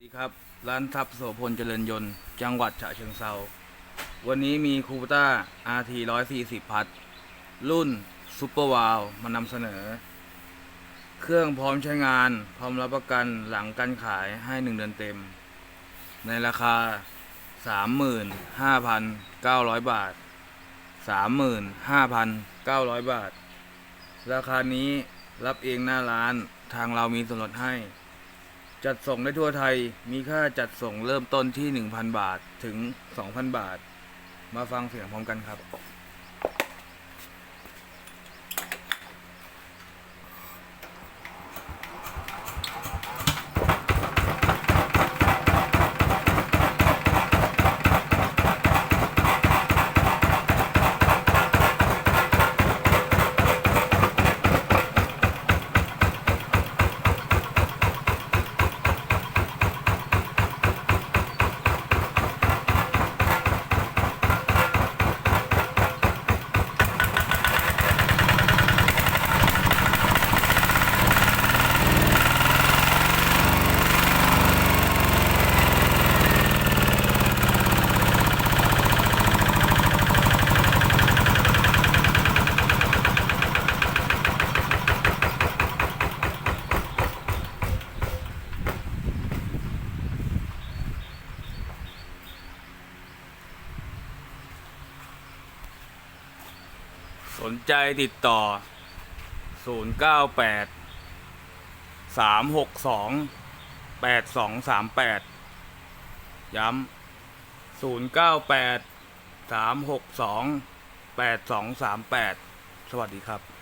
สวัสดีครับ ร้านทับโสพลเจริญยนต์ จังหวัดฉะเชิงเซาวันนี้มีคูปต้า RT 140 พัด รุ่นซูเปอร์วาลมานำเสนอ เครื่องพร้อมใช้งาน พร้อมรับประกันหลังการขายให้ 1 เดือนเต็ม ในราคา 35,900 บาท 35,900 บาท ราคานี้รับเองหน้าร้านทางเรามีส่วนลดให้ จัดส่งได้ทั่วไทยมีค่าจัดส่งเริ่มต้นที่ 1,000 บาทถึง 2,000 บาท มาฟังเสียงพร้อมกันครับ สนใจติดต่อ 098 362 8238 ย้ำ 098 362 8238 สวัสดีครับ